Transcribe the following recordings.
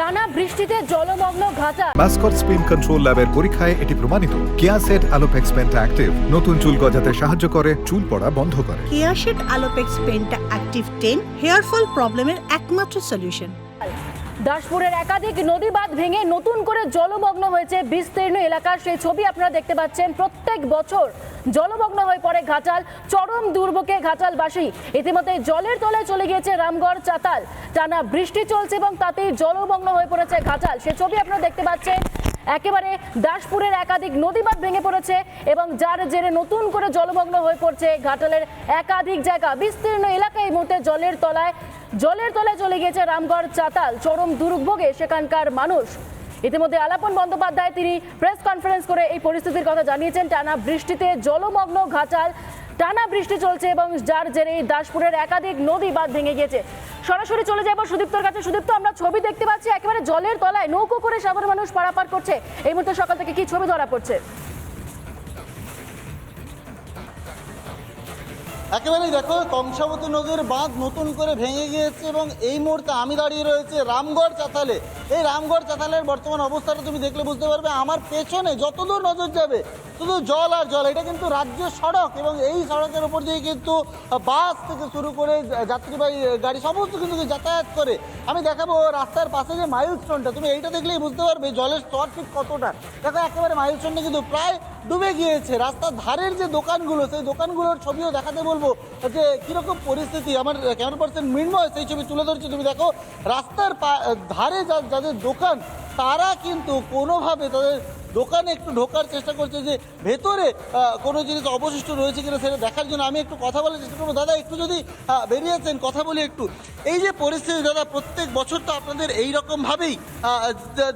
টানা বৃষ্টিতে জলমগ্ন ঘাটা। মাস্কট স্পিন কন্ট্রোল ল্যাবের পরীক্ষায় এটি প্রমাণিত। Keyaseth alopex penta active. নতুন চুল গজাতে সাহায্য করে চুল পড়া বন্ধ করে। Keyaseth alopex penta active ten hair fall প্রবলেমের একমাত্র সলিউশন। দাসপুরের একাধিক নদী বাঁধ ভেঙে নতুন করে জলমগ্ন হয়েছে বিস্তীর্ণ এলাকার সেই ছবি আপনারা দেখতে পাচ্ছেন। প্রত্যেক বছর জলমগ্ন হয়ে পড়ে ঘাটাল, চরম দুর্ভোগে ঘাটালবাসী। ইতিমধ্যে জলের তলায় চলে গিয়েছে রামগড় চাতাল। টানা বৃষ্টি চলছে এবং তাতেই জলমগ্ন হয়ে পড়েছে ঘাটাল। সে ছবি আপনারা দেখতে পাচ্ছেন। একেবারে দাসপুরের একাধিক নদী বাঁধ ভেঙে পড়েছে এবং যার জেরে নতুন করে জলমগ্ন হয়ে পড়ছে ঘাটালের একাধিক জায়গা। বিস্তীর্ণ এলাকায় এই মুহূর্তে জলের তলায় জলের তলায় চলে গিয়েছে রামগড়, চাতাল, চরম দুর্ভোগে সেখানকার মানুষ। ইতিমধ্যে আলাপন বন্দ্যোপাধ্যায় তিনি প্রেস কনফারেন্স করে এই পরিস্থিতির কথা জানিয়েছেন। টানা বৃষ্টিতে জলমগ্ন ঘাটাল টানা বৃষ্টি চলছে এবং যার জেরে দাসপুরের একাধিক নদী বাঁধ ভেঙে গিয়েছে। সরাসরি চলে যাব সুদীপ্তর কাছে। সুদীপ্ত, আমরা ছবি দেখতে পাচ্ছি, একেবারে জলের তলায় নৌকো করে সাধারণ মানুষ পারাপার করছে। এই মুহূর্তে সকাল থেকে কি ছবি ধরা পড়ছে? একেবারেই দেখো, কংসাবতী নদীর বাঁধ নতুন করে ভেঙে গিয়েছে এবং এই মুহূর্তে আমি দাঁড়িয়ে রয়েছে রামগড় চাতালে। এই রামগড় চাতালের বর্তমান অবস্থাটা তুমি দেখলে বুঝতে পারবে, আমার পেছনে যতদূর নজর যাবে, শুধু জল আর জল, এটা কিন্তু রাজ্য সড়ক এবং এই সড়কের উপর দিয়ে কিন্তু বাস থেকে শুরু করে যাত্রীবাহী গাড়ি সমস্ত কিন্তু যাতায়াত করে। আমি দেখাবো রাস্তার পাশে যে মাইলস্টোনটা, তুমি এইটা দেখলেই বুঝতে পারবে জলের স্তর ঠিক কতটা। দেখো, একেবারে মাইলস্টোনটা কিন্তু প্রায় ডুবে গিয়েছে। রাস্তার ধারের যে দোকানগুলো, সেই দোকানগুলোর ছবিও দেখাতে বলব যে কীরকম পরিস্থিতি। আমার ক্যামেরা পার্সন মৃন্ময় সেই ছবি তুলে ধরছি, তুমি দেখো, রাস্তার ধারে যা- যাদের দোকান তারা কিন্তু কোনোভাবে তাদের দোকানে একটু ঢোকার চেষ্টা করছে যে ভেতরে কোনো জিনিস অবশিষ্ট রয়েছে কিনা সেটা দেখার জন্য। আমি একটু কথা বলার চেষ্টা করব। দাদা একটু যদি বেরিয়েছেন কথা বলি একটু। এই যে পরিস্থিতি দাদা প্রত্যেক বছর তো আপনাদের এই রকমভাবেই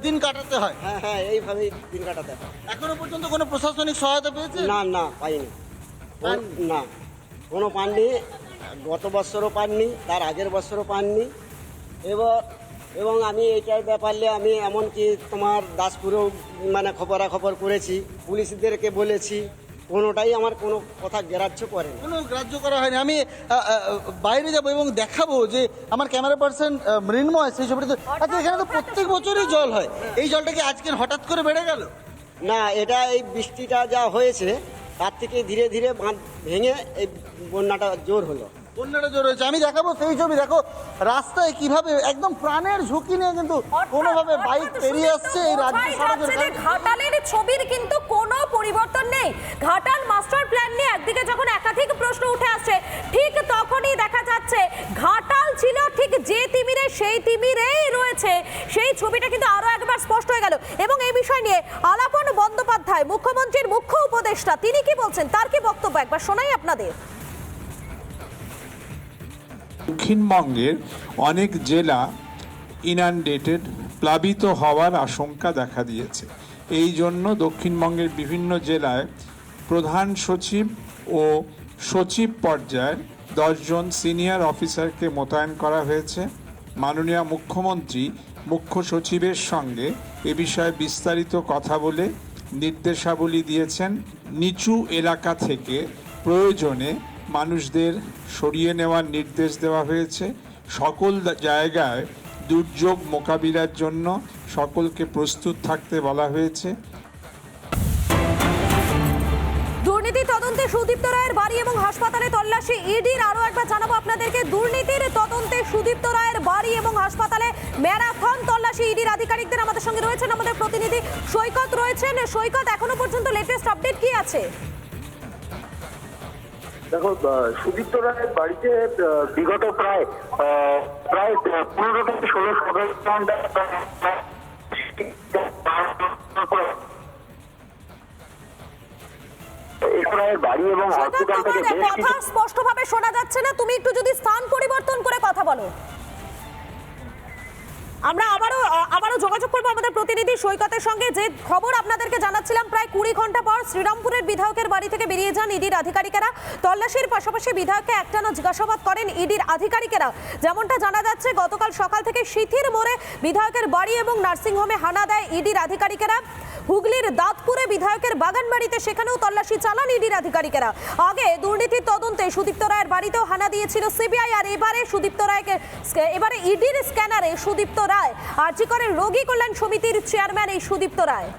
দিন কাটাতে হয়। হ্যাঁ হ্যাঁ এইভাবেই দিন কাটাতে হয়। এখনও পর্যন্ত কোনো প্রশাসনিক সহায়তা পেয়েছে না না পাইনি। না কোনো পাননি। গত বছরও পাননি তার আগের বছরও পাননি। এবার এবং আমি এইটার ব্যাপারে আমি এমনকি তোমার দাসপুরেও মানে খবরাখবর করেছি পুলিশদেরকে বলেছি কোনোটাই আমার কোনো কথা গ্রাহ্য করে না। কোনো গ্রাহ্য করা হয়নি। আমি বাইরে যাব এবং দেখাবো যে আমার ক্যামেরা পার্সন মৃন্ময় সেই ছবিটা তো- আচ্ছা এখানে তো প্রত্যেক বছরই জল হয়। এই জলটা কি আজকে হঠাৎ করে বেড়ে গেল? না এটা এই বৃষ্টিটা যা হয়েছে তার থেকে ধীরে ধীরে বাঁধ ভেঙে এই বন্যাটা জোর হলো। বন্যাটা জোর হয়েছে। আমি দেখাবো সেই ছবি দেখো রাস্তায় কীভাবে একদম প্রাণের ঝুঁকি নিয়ে কিন্তু কোনোভাবে বাইক পেরিয়ে আসছে এই রাজ্য সড়কের। ঘাটালের ছবির কিন্তু কোনো পরিবর্তন নেই। ঘাটাল মাস্টার প্ল্যান নিয়ে একদিকে যখন একাধিক প্রশ্ন উঠে আসছে ঠিক তখনই দেখা যাচ্ছে ঘাটাল ছিল ঠিক যে তিমিরে সেই তিমিরেই রয়েছে। সেই ছবিটা কিন্তু আরও একবার স্পষ্ট হয়ে গেল। এবং এই বিষয় নিয়ে আলাপন বন্দ্যোপাধ্যায় মুখ্যমন্ত্রীর মুখ্য উপদেষ্টা তিনি কি বলছেন? তার কি বক্তব্য একবার শোনাই আপনাদের। দক্ষিণবঙ্গের অনেক জেলা ইনান্ডেটেড প্লাবিত হওয়ার আশঙ্কা দেখা দিয়েছে। এই জন্য দক্ষিণবঙ্গের বিভিন্ন জেলায় প্রধান সচিব ও সচিব পর্যায়ের দশজন সিনিয়র অফিসারকে মোতায়েন করা হয়েছে। মাননীয় মুখ্যমন্ত্রী মুখ্য সচিবের সঙ্গে এ বিষয়ে বিস্তারিত কথা বলে নির্দেশাবলী দিয়েছেন। নিচু এলাকা থেকে প্রয়োজনে মানুষদের সরিয়ে নেওয়ার নির্দেশ দেওয়া হয়েছে। সকল জায়গায় দুর্যোগ মোকাবিলার জন্য সকলকে প্রস্তুত থাকতে বলা হয়েছে। দুর্নীতি তদন্তে সুদীপ্ত রায়ের বাড়ি এবং হাসপাতালে তল্লাশি, ইডির আরও একবার জানাব আপনাদেরকে। দুর্নীতির তদন্তে সুদীপ্ত রায়ের বাড়ি এবং হাসপাতালে ম্যারাথন তল্লাশি, ইডির আধিকারিকদের আমাদের সঙ্গে রয়েছেন আমাদের প্রতিনিধি সৈকত রয়েছেন। সৈকত, এখনও পর্যন্ত লেটেস্ট আপডেট কি আছে? দেখো সুদীপ্ত রায়ের বাড়িতে বিগত প্রায় প্রায় পনেরো থেকে ষোলো বাড়ি এবং হসপিটাল থেকে বেশ কিছু স্পষ্টভাবে শোনা যাচ্ছে না তুমি একটু যদি স্থান পরিবর্তন করে কথা বলো। আমরা আবারও আবারও যোগাযোগ করব আমাদের প্রতিনিধি সৈকতের সঙ্গে। যে খবর আপনাদেরকে জানাচ্ছিলাম, প্রায় কুড়ি ঘণ্টা পর শ্রীরামপুরের বিধায়কের বাড়ি থেকে বেরিয়ে যান ইডির আধিকারিকেরা। তল্লাশির পাশাপাশি বিধায়ককে একটানা জিজ্ঞাসাবাদ করেন ইডির আধিকারিকেরা। যেমনটা জানা যাচ্ছে, গতকাল সকাল থেকে সিথির মোড়ে বিধায়কের বাড়ি এবং নার্সিংহোমে হানা দেয় ইডির আধিকারিকেরা। হুগলির দাঁতপুরে বিধায়কের বাগান বাড়িতে সেখানেও তল্লাশি চালান ইডির আধিকারিকেরা। আগে দুর্নীতির তদন্তে সুদীপ্ত রায়ের বাড়িতেও হানা দিয়েছিল সিবিআই, আর এবারে সুদীপ্ত রায়কে, এবারে ইডির স্ক্যানারে সুদীপ্ত রায়। আর্জিকরের রোগী কল্যাণ সমিতির চেয়ারম্যান এই সুদীপ্ত রায়।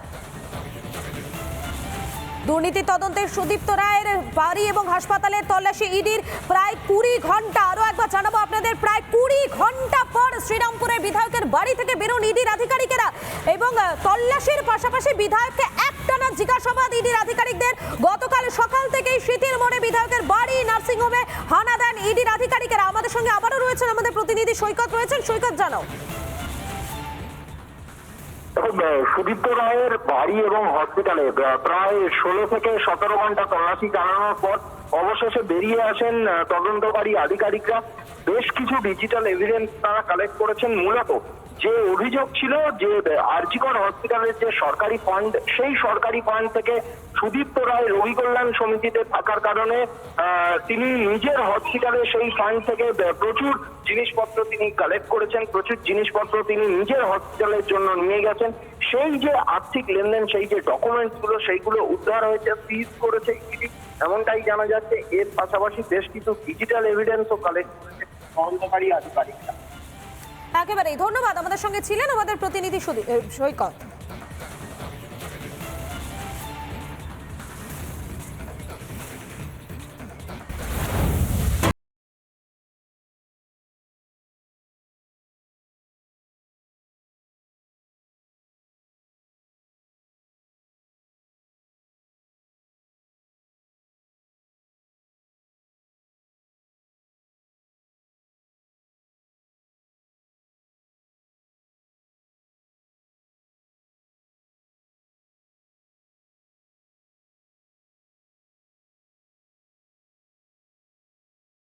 দুর্নীতি তদন্তে সুদীপ্ত রায়ের বাড়ি এবং হাসপাতালের তল্লাশি, ইডির প্রায় কুড়ি ঘণ্টা। আরও একবার জানাব আপনাদের, প্রায় কুড়ি ঘণ্টা পর শ্রীরামপুরের বিধায়কের বাড়ি থেকে বেরোন ইডির আধিকারিকেরা এবং তল্লাশির পাশাপাশি বিধায়ককে একটানা জিজ্ঞাসাবাদ ইডির আধিকারিকদের। গতকাল সকাল থেকেই শীতের মোড়ে বিধায়কের বাড়ি, নার্সিংহোমে হানা দেন ইডির আধিকারিকেরা। আমাদের সঙ্গে আবারও রয়েছেন আমাদের প্রতিনিধি সৈকত রয়েছেন। সৈকত জানাও। সুদীপ্ত রায়ের বাড়ি এবং হসপিটালে প্রায় ষোলো থেকে সতেরো ঘণ্টা তল্লাশি চালানোর পর অবশেষে বেরিয়ে আসেন তদন্তকারী আধিকারিকরা। বেশ কিছু ডিজিটাল এভিডেন্স তারা কালেক্ট করেছেন মূলত যে অভিযোগ ছিল যে আরজিকর হসপিটালের যে সরকারি ফান্ড, সেই সরকারি ফান্ড থেকে সুদীপ্ত রায় রোগী কল্যাণ সমিতিতে থাকার কারণে তিনি নিজের হসপিটালে সেই ফান্ড থেকে প্রচুর জিনিসপত্র তিনি কালেক্ট করেছেন, প্রচুর জিনিসপত্র তিনি নিজের হসপিটালের জন্য নিয়ে গেছেন। সেই যে আর্থিক লেনদেন, সেই যে ডকুমেন্টসগুলো সেইগুলো উদ্ধার হয়েছে সিজ করেছে ইডি এমনটাই জানা যাচ্ছে। এর পাশাপাশি বেশ কিছু ডিজিটাল এভিডেন্সও কালেক্ট করেছে তদন্তকারী আধিকারিকরা। একেবারেই। ধন্যবাদ। আমাদের সঙ্গে ছিলেন আমাদের প্রতিনিধি সৈকত।